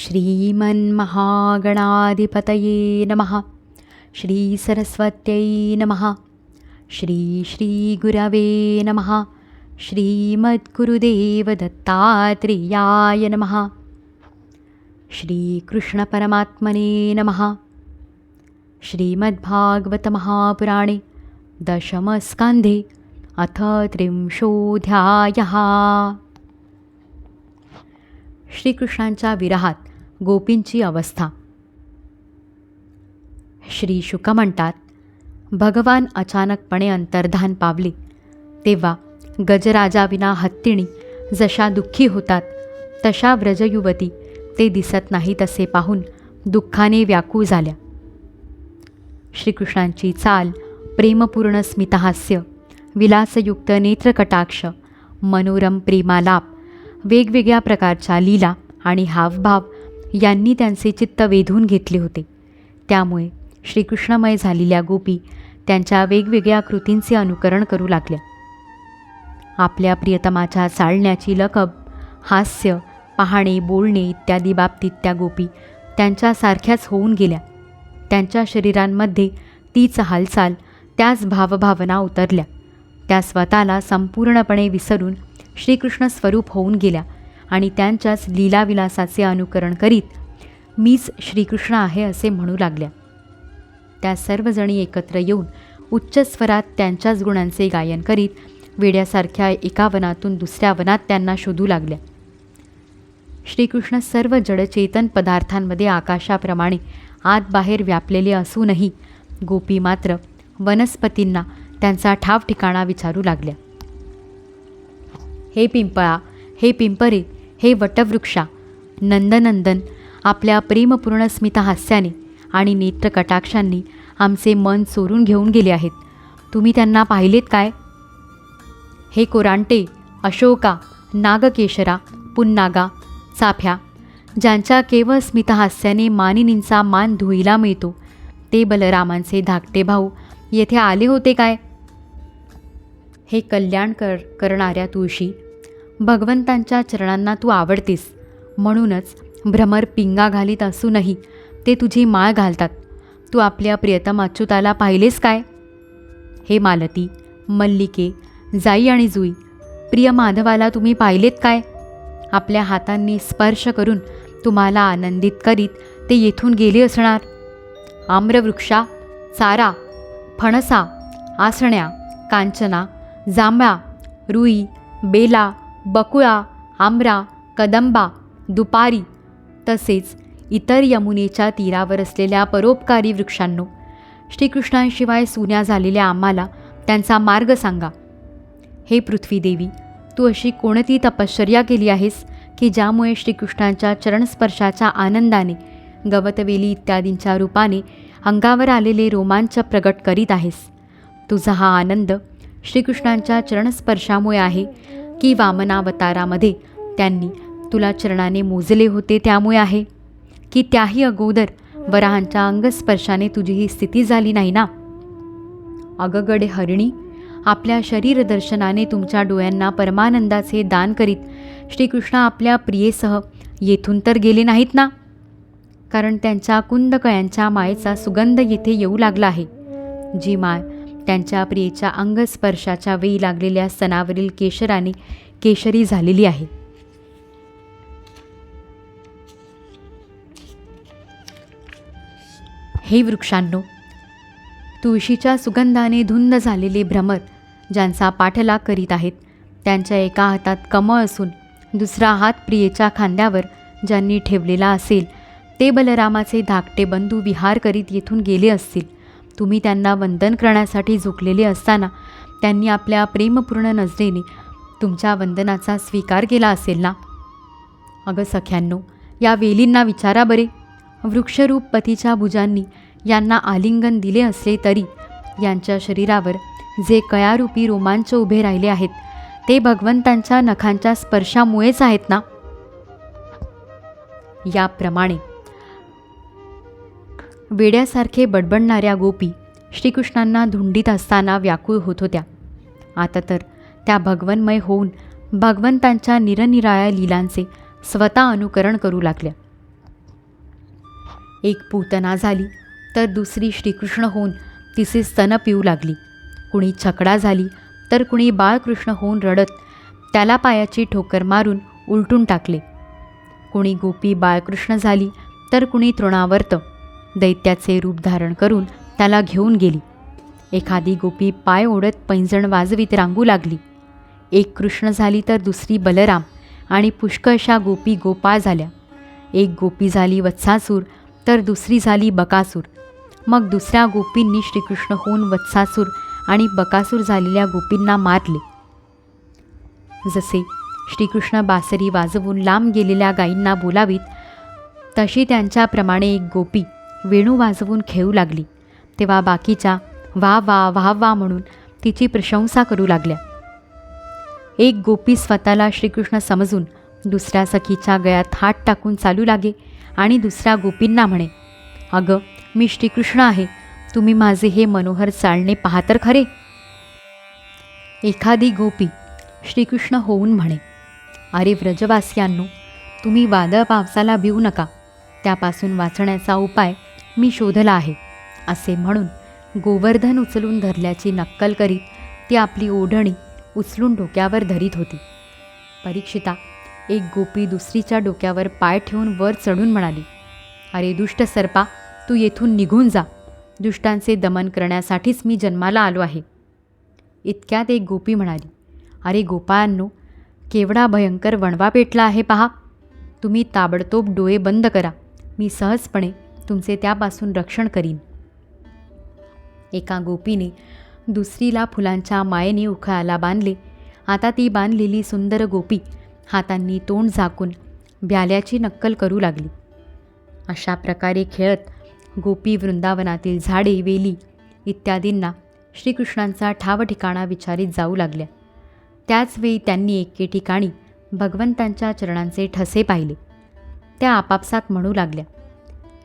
श्रीमन्महागणाधिपतये नमः। श्रीसरस्वत्यै नमः। श्रीश्रीगुरवे नमः। श्रीमद्गुरुदेवदत्तात्रेयाय नमः। श्रीकृष्णपरमात्मने नमः। श्रीमद्भागवतमहापुराणे दशमस्कन्धे अथ त्रिंशोऽध्यायः। श्रीकृष्णांच्या विरहात गोपींची अवस्था. श्री शुक म्हणतात भगवान अचानकपणे अंतर्धान पावले. तेव्हा गजराजाविना हत्तीणी जशा दुःखी होतात तशा व्रजयुवती ते दिसत नाही तसे पाहून दुःखाने व्याकुळ झाल्या. श्रीकृष्णांची चाल प्रेमपूर्ण स्मितहास्य विलासयुक्त नेत्रकटाक्ष मनोरम प्रेमालाप वेगवेगळ्या प्रकारच्या लीला आणि हावभाव यांनी त्यांचे चित्त वेधून घेतले होते. त्यामुळे श्रीकृष्णमय झालेल्या गोपी त्यांच्या वेगवेगळ्या कृतींचे अनुकरण करू लागल्या. आपल्या प्रियतमाच्या चालण्याची लकब हास्य पाहणे बोलणे इत्यादी बाबतीत त्या गोपी त्यांच्यासारख्याच होऊन गेल्या. त्यांच्या शरीरांमध्ये तीच हालचाल त्याच भावभावना उतरल्या. त्या स्वतःला संपूर्णपणे विसरून श्रीकृष्ण स्वरूप होऊन गेल्या. आणि त्यांच्याच लीलाविलासाचे अनुकरण करीत मीच श्रीकृष्ण आहे असे म्हणू लागल्या. त्या सर्वजणी एकत्र येऊन उच्च स्वरात त्यांच्याच गुणांचे गायन करीत वेड्यासारख्या एका वनातून दुसऱ्या वनात त्यांना शोधू लागल्या. श्रीकृष्ण सर्व जडचेतन पदार्थांमध्ये आकाशाप्रमाणे आत बाहेर व्यापलेले असूनही गोपी मात्र वनस्पतींना त्यांचा ठाव ठिकाणा विचारू लागल्या. हे पिंपळा हे पिंपरे हे वटवृक्षा नंदनंदन आपल्या प्रेमपूर्ण स्मितहास्याने आणि नेत्रकटाक्षांनी आमचे मन चोरून घेऊन गेले आहेत. तुम्ही त्यांना पाहिलेत काय? हे कोरांटे अशोका नागकेशरा पुन्नागा चाफ्या ज्यांच्या केवळ स्मितहास्याने मानिनींचा मान धुईला मिळतो ते बलरामांचे धाकटे भाऊ येथे आले होते काय? हे कल्याण कर करणाऱ्या तुळशी भगवंतांच्या चरणांना तू आवडतेस. म्हणूनच भ्रमर पिंगा घालीत असूनही ते तुझी माळ घालतात. तू आपल्या प्रियतम अच्युताला पाहिलेस काय? हे मालती मल्लिके जाई आणि जुई प्रिय माधवाला तुम्ही पाहिलेत काय? आपल्या हातांनी स्पर्श करून तुम्हाला आनंदित करीत ते येथून गेले असणार? आम्रवृक्षा चारा फणसा आसण्या कांचना जांभळा रुई बेला बकुळा आंबरा कदंबा दुपारी तसेच इतर यमुनेच्या तीरावर असलेल्या परोपकारी वृक्षांनो श्रीकृष्णांशिवाय सुन्या झालेल्या आम्हाला त्यांचा मार्ग सांगा. हे पृथ्वीदेवी तू अशी कोणती तपश्चर्या केली आहेस की ज्यामुळे श्रीकृष्णांच्या चरणस्पर्शाच्या आनंदाने गवतवेली इत्यादींच्या रूपाने अंगावर आलेले रोमांच प्रगट करीत आहेस? तुझा हा आनंद श्रीकृष्णांच्या चरणस्पर्शामुळे आहे की वामनावतारामध्ये त्यांनी तुला चरणाने मोजले होते त्यामुळे आहे की त्याही अगोदर वराहांच्या अंगस्पर्शाने तुझी ही स्थिती झाली नाही ना? अगगडे हरिणी आपल्या शरीर दर्शनाने तुमच्या डोळ्यांना परमानंदाचे दान करीत श्रीकृष्ण आपल्या प्रियेसह येथून तर गेले नाहीत ना? कारण त्यांच्या कुंदकयांच्या मायेचा सुगंध येथे येऊ लागला आहे. जी माय त्यांच्या प्रियेच्या अंगस्पर्शाच्या वेळी लागलेल्या सणावरील केशराने केशरी झालेली आहे. हे वृक्षांनो तुळशीच्या सुगंधाने धुंद झालेले भ्रमर ज्यांचा पाठलाग करीत आहेत त्यांच्या एका हातात कमळ असून दुसरा हात प्रियेच्या खांद्यावर ज्यांनी ठेवलेला असेल ते बलरामाचे धाकटे बंधू विहार करीत येथून गेले असतील. तुम्ही त्यांना वंदन करण्यासाठी झुकलेले असताना त्यांनी आपल्या प्रेमपूर्ण नजरेने तुमच्या वंदनाचा स्वीकार केला असेल ना? अगं सख्यांनो या वेलींना विचारा बरे. वृक्षरूप पतीच्या भुजांनी यांना आलिंगन दिले असले तरी यांच्या शरीरावर जे कयारूपी रोमांच उभे राहिले आहेत ते भगवंतांच्या नखांच्या स्पर्शामुळेच आहेत ना? याप्रमाणे वेड्यासारखे बडबडणाऱ्या गोपी श्रीकृष्णांना धुंडीत असताना व्याकुळ होत होत्या. आता तर त्या भगवन्मय होऊन भगवंतांच्या निरनिराळ्या लीलांचे स्वतः अनुकरण करू लागल्या. एक पूतना झाली तर दुसरी श्रीकृष्ण होऊन तिचे स्तन पिऊ लागली. कुणी छकडा झाली तर कुणी बाळकृष्ण होऊन रडत त्याला पायाची ठोकर मारून उलटून टाकले. कुणी गोपी बाळकृष्ण झाली तर कुणी तृणावर्त. दैत्याचे रूप धारण करून त्याला घेऊन गेली. एखादी गोपी पाय ओढत पैंजण वाजवीत रांगू लागली. एक कृष्ण झाली तर दुसरी बलराम आणि पुष्कळशा गोपी गोपाळ झाल्या. एक गोपी झाली वत्सासूर तर दुसरी झाली बकासूर. मग दुसऱ्या गोपींनी श्रीकृष्ण होऊन वत्सासूर आणि बकासूर झालेल्या गोपींना मारले. जसे श्रीकृष्ण बासरी वाजवून लांब गेलेल्या गायींना बोलावीत तशी त्यांच्याप्रमाणे एक गोपी वेणू वाजवून खेळू लागली. तेव्हा बाकीच्या वा वा वा वा म्हणून तिची प्रशंसा करू लागल्या. एक गोपी स्वतःला श्रीकृष्ण समजून दुसऱ्या सखीच्या गळ्यात हात टाकून चालू लागे आणि दुसऱ्या गोपींना म्हणे अगं मी श्रीकृष्ण आहे. तुम्ही माझे हे मनोहर चालणे पहा तर खरे. एखादी गोपी श्रीकृष्ण होऊन म्हणे अरे व्रजवासियांनो तुम्ही वादळ पावसाला भिवू नका. त्यापासून वाचण्याचा उपाय मी शोधला आहे असे म्हणून गोवर्धन उचलून धरल्याची नक्कल करीत ती आपली ओढणी उचलून डोक्यावर धरीत होती. परीक्षिता एक गोपी दुसरीच्या डोक्यावर पाय ठेवून वर चढून म्हणाली अरे दुष्ट सर्पा तू येथून निघून जा. दुष्टांचे दमन करण्यासाठीच मी जन्माला आलो आहे. इतक्यात एक गोपी म्हणाली अरे गोपाळांनो केवढा भयंकर वणवा पेटला आहे पहा. तुम्ही ताबडतोब डोळे बंद करा. मी सहजपणे तुमचे त्यापासून रक्षण करीन. एका गोपीने दुसरीला फुलांच्या मायेने उखाळाला बांधले. आता ती बांधलेली सुंदर गोपी हातांनी तोंड झाकून ब्याल्याची नक्कल करू लागली. अशा प्रकारे खेळत गोपी वृंदावनातील झाडे वेली इत्यादींना श्रीकृष्णांचा ठाव ठिकाणा विचारित जाऊ लागल्या. त्याचवेळी त्यांनी एके ठिकाणी भगवंतांच्या चरणांचे ठसे पाहिले. त्या आपापसात म्हणू लागल्या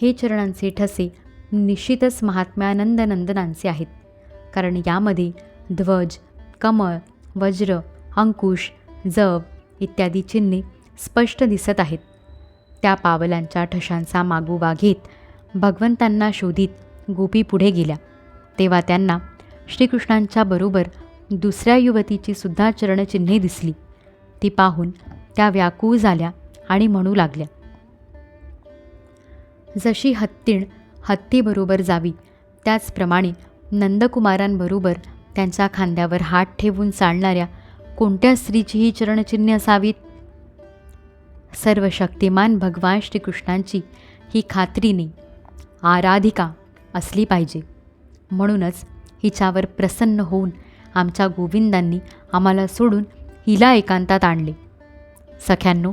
हे चरणांचे ठसे निश्चितच महात्म्यानंद नंदनांचे आहेत. कारण यामध्ये ध्वज कमळ वज्र अंकुश जव इत्यादी चिन्हे स्पष्ट दिसत आहेत. त्या पावलांच्या ठशांचा मागोवा घेत भगवंतांना शोधित गोपी पुढे गेल्या. तेव्हा त्यांना श्रीकृष्णांच्या बरोबर दुसऱ्या युवतीची सुद्धा चरणचिन्हे दिसली. ती पाहून त्या व्याकुळ झाल्या आणि म्हणू लागल्या जशी हत्तीण हत्तीबरोबर जावी त्याचप्रमाणे नंदकुमारांबरोबर त्यांच्या खांद्यावर हात ठेवून चालणाऱ्या कोणत्या स्त्रीची ही असावीत? सर्व शक्तिमान भगवान श्रीकृष्णांची ही खात्रीने आराधिका असली पाहिजे. म्हणूनच हिच्यावर प्रसन्न होऊन आमच्या गोविंदांनी आम्हाला सोडून हिला एकांतात आणले. सख्यांनो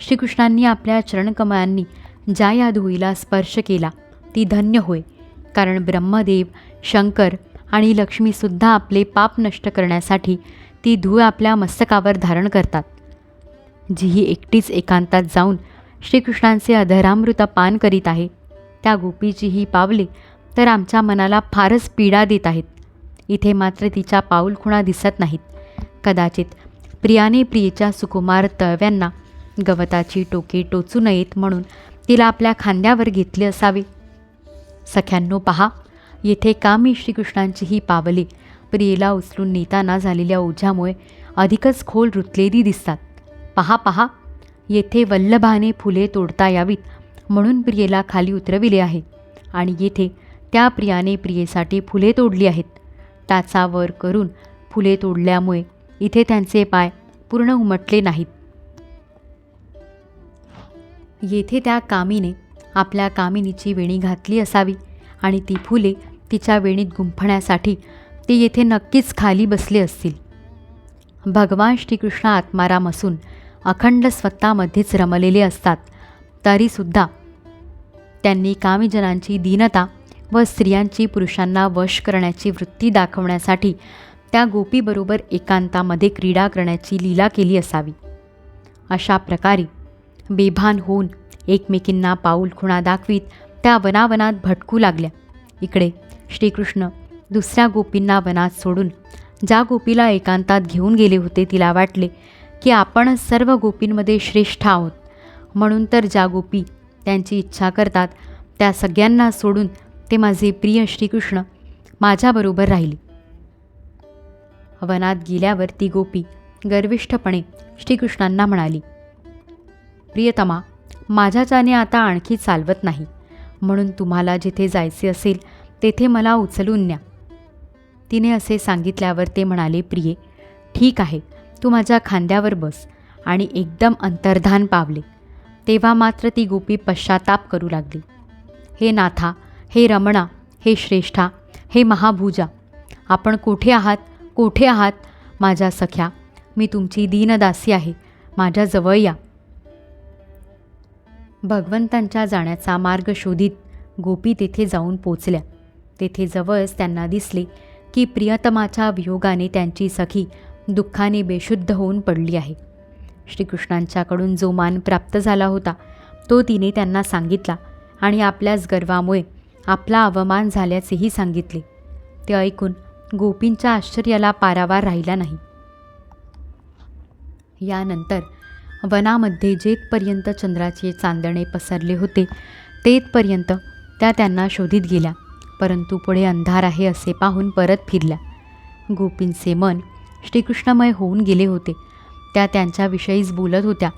श्रीकृष्णांनी आपल्या चरणकमळांनी ज्या या धुईला स्पर्श केला. ती धन्य होय. कारण ब्रह्मदेव शंकर आणि लक्ष्मीसुद्धा आपले पाप नष्ट करण्यासाठी ती धूळ आपल्या मस्तकावर धारण करतात. जी ही एकटीच एकांतात जाऊन श्रीकृष्णांचे अधरामृत पान करीत आहे. त्या गोपीची ही पावले तर आमच्या मनाला फारच पीडा देत आहेत. इथे मात्र तिच्या पाऊलखुणा दिसत नाहीत. कदाचित प्रियाने प्रियेच्या सुकुमार तळव्यांना गवताची टोके टोचू नयेत म्हणून तिला आपल्या खांद्यावर घेतले असावे. सख्यांनो पहा येथे का मी श्रीकृष्णांची ही पावले? प्रियेला उचलून नेताना झालेल्या ओझ्यामुळे अधिकच खोल रुतलेली दिसतात. पहा पहा येथे वल्लभाने फुले तोडता यावीत म्हणून प्रियेला खाली उतरविले आहे आणि येथे त्या प्रियाने प्रियेसाठी फुले तोडली आहेत. त्याचा वर करून फुले तोडल्यामुळे इथे त्यांचे पाय पूर्ण उमटले नाहीत. येथे त्या कामीने आपल्या कामिनीची वेणी घातली असावी आणि ती फुले तिच्या वेणीत गुंफण्यासाठी ते येथे नक्कीच खाली बसले असतील. भगवान श्रीकृष्ण आत्माराम असून अखंड स्वतःमध्येच रमलेले असतात. तरीसुद्धा त्यांनी कामीजनांची दीनता व स्त्रियांची पुरुषांना वश करण्याची वृत्ती दाखवण्यासाठी त्या गोपीबरोबर एकांतामध्ये क्रीडा करण्याची लीला केली असावी. अशा प्रकारे बेभान होऊन एकमेकींना पाऊल खुणा दाखवीत त्या वनावनात भटकू लागल्या. इकडे श्रीकृष्ण दुसऱ्या गोपींना वनात सोडून ज्या गोपीला एकांतात घेऊन गेले होते तिला वाटले की आपण सर्व गोपींमध्ये श्रेष्ठ आहोत. म्हणून तर ज्या गोपी त्यांची इच्छा करतात त्या सगळ्यांना सोडून ते माझे प्रिय श्रीकृष्ण माझ्याबरोबर राहिली. वनात गेल्यावर ती गोपी गर्विष्ठपणे श्रीकृष्णांना म्हणाली प्रियतमा माझ्याच्याने आता आणखी चालवत नाही. म्हणून तुम्हाला जिथे जायचे असेल तेथे मला उचलून न्या. तिने असे सांगितल्यावर ते म्हणाले प्रिये ठीक आहे तू माझ्या खांद्यावर बस. आणि एकदम अंतर्धान पावले. तेव्हा मात्र ती गोपी पश्चाताप करू लागली. हे नाथा हे रमणा हे श्रेष्ठा हे महाभुजा आपण कोठे आहात कोठे आहात माझ्या सख्या? मी तुमची दीनदासी आहे माझ्याजवळ या. भगवंतांच्या जाण्याचा मार्ग शोधित गोपी तेथे जाऊन पोचल्या. तेथे जवळच त्यांना दिसले की प्रियतमाच्या वियोगाने त्यांची सखी दुःखाने बेशुद्ध होऊन पडली आहे. श्रीकृष्णांच्याकडून जो मान प्राप्त झाला होता तो तिने त्यांना सांगितला आणि आपल्याच गर्वामुळे आपला अवमान झाल्याचेही सांगितले. ते ऐकून गोपींच्या आश्चर्याला पारावार राहिला नाही. यानंतर वनामध्ये जेथपर्यंत चंद्राचे चांदणे पसरले होते तेथपर्यंत त्या त्यांना शोधित गेल्या परंतु पुढे अंधार आहे असे पाहून परत फिरल्या. गोपींचे मन श्रीकृष्णमय होऊन गेले होते. त्या त्यांच्याविषयीच बोलत होत्या.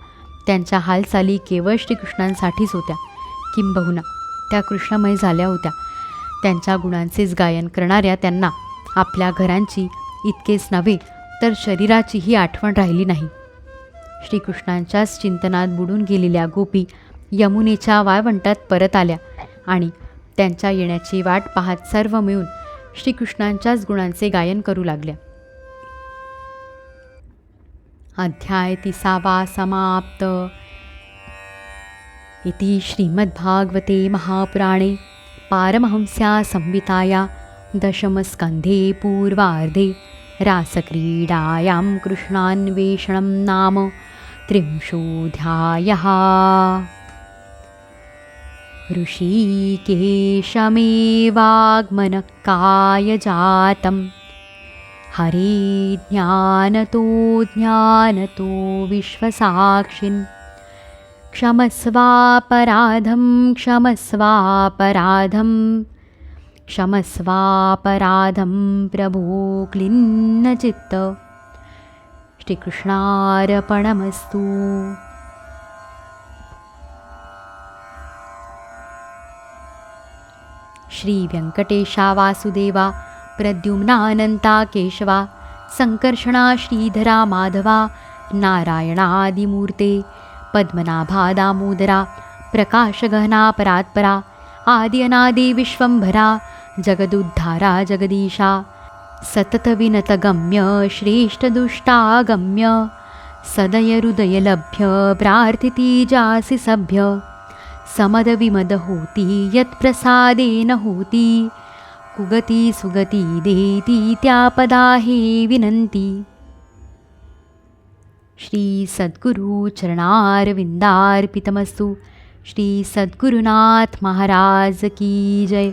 त्यांच्या हालचाली केवळ श्रीकृष्णांसाठीच होत्या. किंबहुना त्या कृष्णमय झाल्या होत्या. त्यांच्या गुणांचेच गायन करणाऱ्या त्यांना आपल्या घरांची इतकेच नव्हे तर शरीराचीही आठवण राहिली नाही. श्रीकृष्णांच्याच चिंतनात बुडून गेलेल्या गोपी यमुनेच्या वाळवंटात परत आल्या आणि त्यांच्या येण्याची वाट पाहत सर्व मिळून श्रीकृष्णांच्याच गुणांचे गायन करू लागल्या. अध्याय तिसावा समाप्त. इति श्रीमद्भागवते महापुराणे पारमहंस्या संहिताया दशमस्कन्धे पूर्वार्धे रासक्रीडायां कृष्णान्वेषणं नाम त्रिंशोऽध्यायः। ऋषिकेशमेवाग्मनकायजातं हरे ज्ञानतो ज्ञानतो विश्वसाक्षिन्। क्षमस्वापराधं क्षमस्वापराधं क्षमस्वापराधं प्रभो क्लिन्नचित्त श्रीकृष्णार्पणमस्तु। श्रीव्यङ्कटेशा वासुदेवा प्रद्युम्नानन्ता केशवा सङ्कर्षणा श्रीधरा माधवा नारायणादिमूर्ते पद्मनाभा दामोदरा प्रकाशगहना परात्परा आदि अनादि विश्वम्भरा जगदुद्धारा जगदीशा सततविनतगम्य श्रेष्ठदुष्टागम्य सदयहृदयलभ्य प्रार्थिती जासि सभ्य यत्प्रसादेन होती। कुगती सुगती देती त्या पदा हे विनंती श्री सद्गुरु चरणारविंदार्पितमस्तु श्री सद्गुरुनाथ महाराज की जय